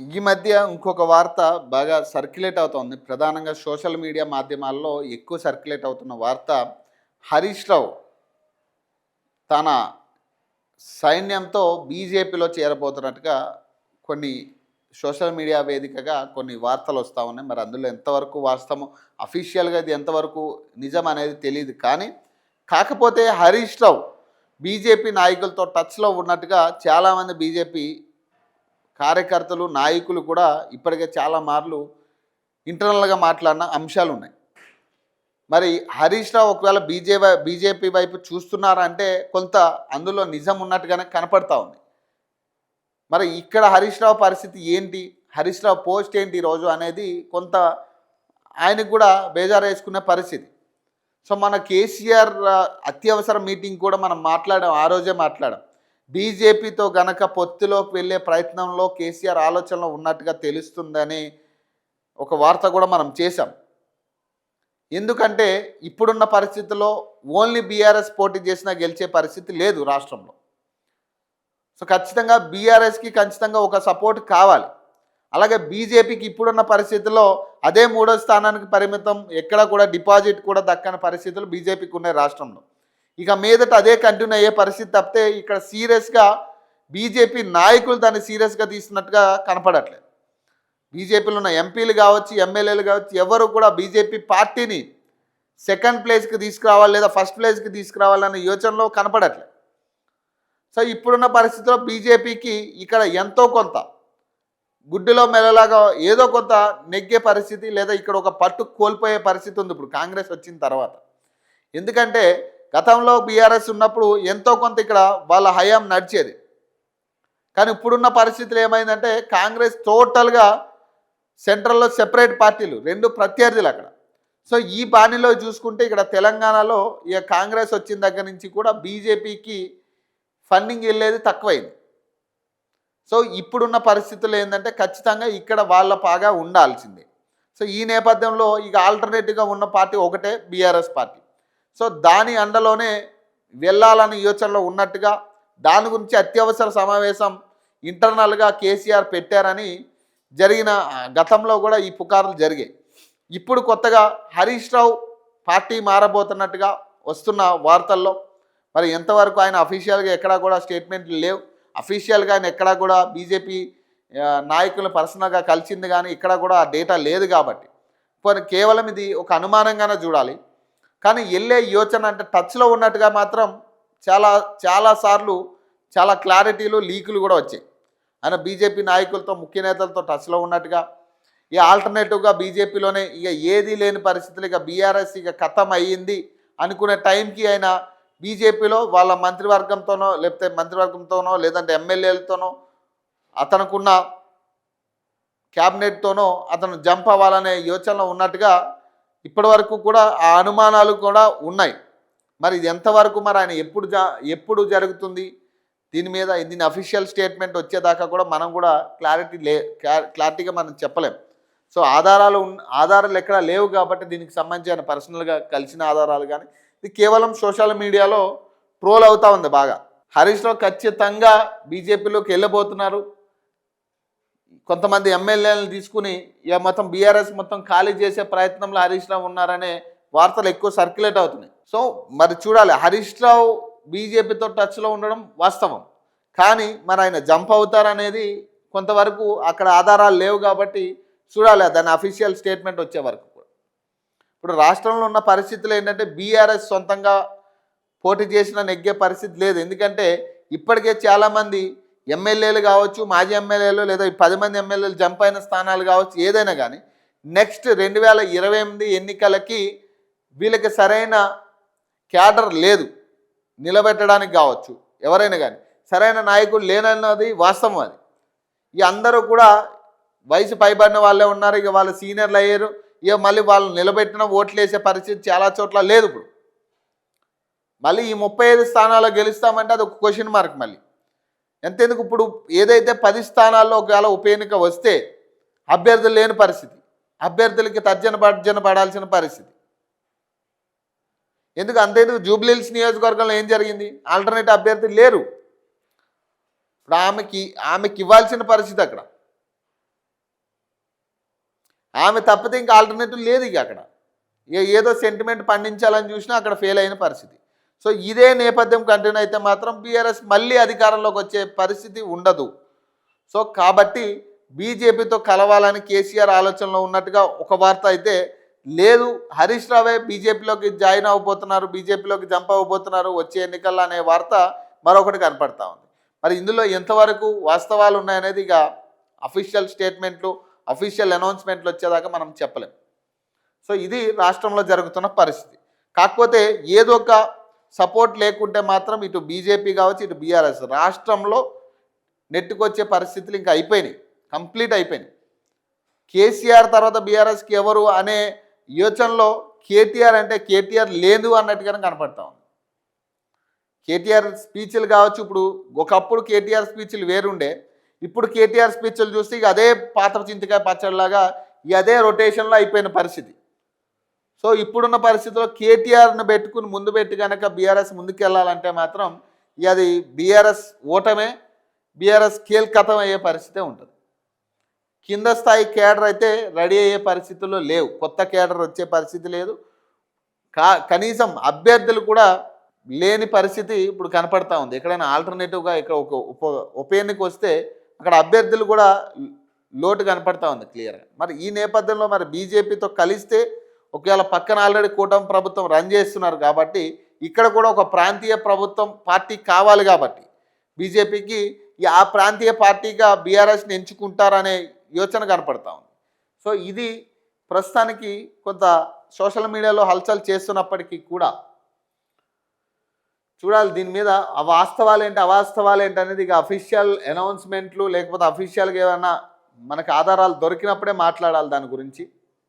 ఈ మధ్య ఇంకొక వార్త బాగా సర్క్యులేట్ అవుతోంది. ప్రధానంగా సోషల్ మీడియా మాధ్యమాల్లో ఎక్కువ సర్క్యులేట్ అవుతున్న వార్త హరీష్ రావు తన సైన్యంతో బీజేపీలో చేరబోతున్నట్టుగా కొన్ని సోషల్ మీడియా వేదికగా కొన్ని వార్తలు వస్తూ ఉన్నాయి. మరి అందులో ఎంతవరకు వాస్తవం అఫీషియల్గా ఇది ఎంతవరకు నిజం అనేది తెలియదు కానీ కాకపోతే హరీష్ రావు బీజేపీ నాయకులతో టచ్లో ఉన్నట్టుగా చాలామంది బీజేపీ కార్యకర్తలు నాయకులు కూడా ఇప్పటికే చాలా మార్లు ఇంటర్నల్గా మాట్లాడిన అంశాలు ఉన్నాయి. మరి హరీష్ రావు ఒకవేళ బీజేపీ బీజేపీ వైపు చూస్తున్నారంటే కొంత అందులో నిజం ఉన్నట్టుగానే కనపడతా ఉంది. మరి ఇక్కడ హరీష్ రావు పరిస్థితి ఏంటి? హరీష్ రావు పోస్ట్ ఏంటి ఈరోజు అనేది కొంత ఆయనకు కూడా బేజారు వేసుకునే పరిస్థితి. సో మన కేసీఆర్ అత్యవసర మీటింగ్ కూడా మనం మాట్లాడాం ఆ రోజే మాట్లాడాం. బీజేపీతో గనక పొత్తులోకి వెళ్ళే ప్రయత్నంలో కేసీఆర్ ఆలోచనలో ఉన్నట్టుగా తెలుస్తుందని ఒక వార్త కూడా మనం చేశాం. ఎందుకంటే ఇప్పుడున్న పరిస్థితుల్లో ఓన్లీ బీఆర్ఎస్ పోటీ చేసినా గెలిచే పరిస్థితి లేదు రాష్ట్రంలో. సో ఖచ్చితంగా బీఆర్ఎస్కి ఖచ్చితంగా ఒక సపోర్ట్ కావాలి. అలాగే బీజేపీకి ఇప్పుడున్న పరిస్థితుల్లో అదే మూడో స్థానానికి పరిమితం ఎక్కడ కూడా డిపాజిట్ కూడా దక్కని పరిస్థితులు బీజేపీకి ఉన్నాయి రాష్ట్రంలో. ఇక మీదట అదే కంటిన్యూ అయ్యే పరిస్థితి తప్పితే ఇక్కడ సీరియస్గా బీజేపీ నాయకులు దాన్ని సీరియస్గా తీసినట్టుగా కనపడట్లేదు. బీజేపీలో ఉన్న ఎంపీలు కావచ్చు ఎమ్మెల్యేలు కావచ్చు ఎవరు కూడా బీజేపీ పార్టీని సెకండ్ ప్లేస్కి తీసుకురావాలి లేదా ఫస్ట్ ప్లేస్కి తీసుకురావాలనే యోచనలో కనపడట్లేదు. సో ఇప్పుడున్న పరిస్థితిలో బీజేపీకి ఇక్కడ ఎంతో కొంత గుడ్డులో మెల్లలాగా ఏదో కొంత నెగ్గే పరిస్థితి లేదా ఇక్కడ ఒక పట్టు కోల్పోయే పరిస్థితి ఉంది ఇప్పుడు కాంగ్రెస్ వచ్చిన తర్వాత. ఎందుకంటే గతంలో బీఆర్ఎస్ ఉన్నప్పుడు ఎంతో కొంత ఇక్కడ వాళ్ళ హయాం నడిచేది. కానీ ఇప్పుడున్న పరిస్థితులు ఏమైందంటే కాంగ్రెస్ టోటల్గా సెంట్రల్లో సెపరేట్ పార్టీలు రెండు ప్రత్యర్థులు అక్కడ. సో ఈ బాణిలో చూసుకుంటే ఇక్కడ తెలంగాణలో ఇక కాంగ్రెస్ వచ్చిన దగ్గర నుంచి కూడా బీజేపీకి ఫండింగ్ వెళ్ళేది తక్కువైంది. సో ఇప్పుడున్న పరిస్థితులు ఏంటంటే ఖచ్చితంగా ఇక్కడ వాళ్ళ పాగా ఉండాల్సిందే. సో ఈ నేపథ్యంలో ఇక ఆల్టర్నేటివ్గా ఉన్న పార్టీ ఒకటే బీఆర్ఎస్ పార్టీ. సో దాని అండలోనే వెళ్ళాలని యోచనలో ఉన్నట్టుగా దాని గురించి అత్యవసర సమావేశం ఇంటర్నల్గా కేసీఆర్ పెట్టారని జరిగిన గతంలో కూడా ఈ పుకార్లు జరిగాయి. ఇప్పుడు కొత్తగా హరీష్ రావు పార్టీ మారబోతున్నట్టుగా వస్తున్న వార్తల్లో మరి ఎంతవరకు ఆయన అఫీషియల్గా ఎక్కడా కూడా స్టేట్మెంట్లు లేవు. అఫీషియల్గా ఆయన ఎక్కడా కూడా బీజేపీ నాయకులు పర్సనల్గా కలిసింది కానీ ఇక్కడ కూడా ఆ డేటా లేదు కాబట్టి. కేవలం ఇది ఒక అనుమానంగానే చూడాలి. కానీ వెళ్ళే యోచన అంటే టచ్లో ఉన్నట్టుగా మాత్రం చాలా చాలా సార్లు చాలా క్లారిటీలు లీకులు కూడా వచ్చాయి. ఆయన బీజేపీ నాయకులతో ముఖ్య నేతలతో టచ్లో ఉన్నట్టుగా ఈ ఆల్టర్నేటివ్గా బీజేపీలోనే ఇక ఏదీ లేని పరిస్థితులు ఇక బీఆర్ఎస్ ఇక ఖతం అయ్యింది అనుకునే టైంకి ఆయన బీజేపీలో వాళ్ళ మంత్రివర్గంతోనో లేకపోతే మంత్రివర్గంతోనో లేదంటే ఎమ్మెల్యేలతోనో అతనుకున్న క్యాబినెట్తోనో అతను జంప్ అవ్వాలనే యోచనలో ఉన్నట్టుగా ఇప్పటివరకు కూడా ఆ అనుమానాలు కూడా ఉన్నాయి. మరి ఇది ఎంతవరకు మరి ఆయన ఎప్పుడు జా ఎప్పుడు జరుగుతుంది? దీని మీద దీని అఫీషియల్ స్టేట్మెంట్ వచ్చేదాకా కూడా మనం కూడా క్లారిటీ లే క్లారిటీగా మనం చెప్పలేం. సో ఆధారాలు ఆధారాలు ఎక్కడ లేవు కాబట్టి దీనికి సంబంధించిన పర్సనల్గా కలిసిన ఆధారాలు కానీ ఇది కేవలం సోషల్ మీడియాలో ట్రోల్ అవుతూ ఉంది బాగా. హరీష్లో రావు ఖచ్చితంగా బీజేపీలోకి వెళ్ళబోతున్నారు. కొంతమంది ఎమ్మెల్యేలను తీసుకుని ఇక మొత్తం బీఆర్ఎస్ మొత్తం ఖాళీ చేసే ప్రయత్నంలో హరీష్ రావు ఉన్నారనే వార్తలు ఎక్కువ సర్క్యులేట్ అవుతున్నాయి. సో మరి చూడాలి. హరీష్ రావు బీజేపీతో టచ్లో ఉండడం వాస్తవం. కానీ మరి ఆయన జంప్ అవుతారనేది కొంతవరకు అక్కడ ఆధారాలు లేవు కాబట్టి చూడాలి. దాని అఫీషియల్ స్టేట్మెంట్ వచ్చే వరకు కూడా. ఇప్పుడు రాష్ట్రంలో ఉన్న పరిస్థితులు ఏంటంటే బీఆర్ఎస్ సొంతంగా పోటీ చేసిన నెగ్గే పరిస్థితి లేదు. ఎందుకంటే ఇప్పటికే చాలామంది ఎమ్మెల్యేలు కావచ్చు మాజీ ఎమ్మెల్యేలు లేదా ఈ పది మంది ఎమ్మెల్యేలు జంప్ అయిన స్థానాలు కావచ్చు ఏదైనా కానీ నెక్స్ట్ రెండు వేల ఇరవై ఎనిమిది ఎన్నికలకి వీళ్ళకి సరైన క్యాడర్ లేదు. నిలబెట్టడానికి కావచ్చు ఎవరైనా కానీ. సరైన నాయకుడు లేనన్నది వాస్తవం అది. ఇక అందరూ కూడా వయసు పైబడిన వాళ్ళే ఉన్నారు ఇక వాళ్ళు సీనియర్లు అయ్యారు ఇక మళ్ళీ వాళ్ళు నిలబెట్టిన ఓట్లు వేసే పరిస్థితి చాలా చోట్ల లేదు ఇప్పుడు. మళ్ళీ ఈ ముప్పై ఐదు స్థానాల్లో గెలుస్తామంటే అది ఒక క్వశ్చన్ మార్క్ మళ్ళీ. ఎంతెందుకు ఇప్పుడు ఏదైతే పది స్థానాల్లో ఒకవేళ ఉప ఎన్నిక వస్తే అభ్యర్థులు లేని పరిస్థితి. అభ్యర్థులకి తర్జన భర్జన పడాల్సిన పరిస్థితి. ఎందుకు అంతేందుకు జూబ్లీహిల్స్ నియోజకవర్గంలో ఏం జరిగింది? ఆల్టర్నేట్ అభ్యర్థి లేరు. ఇప్పుడు ఆమెకి ఆమెకి ఇవ్వాల్సిన పరిస్థితి అక్కడ. ఆమె తప్పితే ఇంకా ఆల్టర్నేటివ్ లేదు ఇక అక్కడ. ఏ ఏదో సెంటిమెంట్ పండించాలని చూసినా అక్కడ ఫెయిల్ అయిన పరిస్థితి. సో ఇదే నేపథ్యం కంటిన్యూ అయితే మాత్రం బీఆర్ఎస్ మళ్ళీ అధికారంలోకి వచ్చే పరిస్థితి ఉండదు. సో కాబట్టి బీజేపీతో కలవాలని కేసీఆర్ ఆలోచనలో ఉన్నట్టుగా ఒక వార్త అయితే లేదు. హరీష్ రావే బీజేపీలోకి జాయిన్ అవ్వబోతున్నారు బీజేపీలోకి జంప్ అవ్వబోతున్నారు వచ్చే ఎన్నికల్లో అనే వార్త మరొకటి కనపడతా ఉంది. మరి ఇందులో ఎంతవరకు వాస్తవాలు ఉన్నాయనేది ఇక అఫీషియల్ స్టేట్మెంట్లు అఫీషియల్ అనౌన్స్మెంట్లు వచ్చేదాకా మనం చెప్పలేం. సో ఇది రాష్ట్రంలో జరుగుతున్న పరిస్థితి. కాకపోతే ఏదో ఒక సపోర్ట్ లేకుంటే మాత్రం ఇటు బీజేపీ కావచ్చు ఇటు బీఆర్ఎస్ రాష్ట్రంలో నెట్టుకొచ్చే పరిస్థితులు ఇంకా అయిపోయినాయి. కంప్లీట్ అయిపోయినాయి. కేసీఆర్ తర్వాత బీఆర్ఎస్కి ఎవరు అనే యోచనలో కేటీఆర్ అంటే కేటీఆర్ లేదు అన్నట్టుగానే కనపడతా ఉంది. కేటీఆర్ స్పీచ్లు కావచ్చు ఇప్పుడు ఒకప్పుడు కేటీఆర్ స్పీచ్లు వేరుండే ఇప్పుడు కేటీఆర్ స్పీచ్లు చూస్తే ఇక అదే పాత చింతకాయ పచ్చడిలాగా ఇక అదే రొటేషన్లో అయిపోయిన పరిస్థితి. సో ఇప్పుడున్న పరిస్థితిలో కేటీఆర్ను పెట్టుకుని ముందు పెట్టి కనుక బీఆర్ఎస్ ముందుకెళ్ళాలంటే మాత్రం అది బీఆర్ఎస్ ఓటమే బీఆర్ఎస్ కీలకతం అయ్యే పరిస్థితే ఉంటుంది. కింద స్థాయి కేడర్ అయితే రెడీ అయ్యే పరిస్థితుల్లో లేవు. కొత్త కేడర్ వచ్చే పరిస్థితి లేదు. కా కనీసం అభ్యర్థులు కూడా లేని పరిస్థితి ఇప్పుడు కనపడతా ఉంది. ఎక్కడైనా ఆల్టర్నేటివ్గా ఇక్కడ ఒక ఉప ఉప ఎన్నిక వస్తే అక్కడ అభ్యర్థులు కూడా లోటు కనపడతా ఉంది క్లియర్గా. మరి ఈ నేపథ్యంలో మరి బీజేపీతో కలిస్తే ఒకవేళ పక్కన ఆల్రెడీ కూటమి ప్రభుత్వం రన్ చేస్తున్నారు కాబట్టి ఇక్కడ కూడా ఒక ప్రాంతీయ ప్రభుత్వం పార్టీ కావాలి కాబట్టి బీజేపీకి ఆ ప్రాంతీయ పార్టీగా బీఆర్ఎస్ని ఎంచుకుంటారనే యోచన కనపడతా ఉంది. సో ఇది ప్రస్తుతానికి కొంత సోషల్ మీడియాలో హల్చల్ చేస్తున్నప్పటికీ కూడా చూడాలి దీని మీద ఆ వాస్తవాలు ఏంటి అవాస్తవాలు ఏంటి అనేది ఇక అఫీషియల్ అనౌన్స్మెంట్లు లేకపోతే అఫీషియల్గా ఏమైనా మనకు ఆధారాలు దొరికినప్పుడే మాట్లాడాలి దాని గురించి.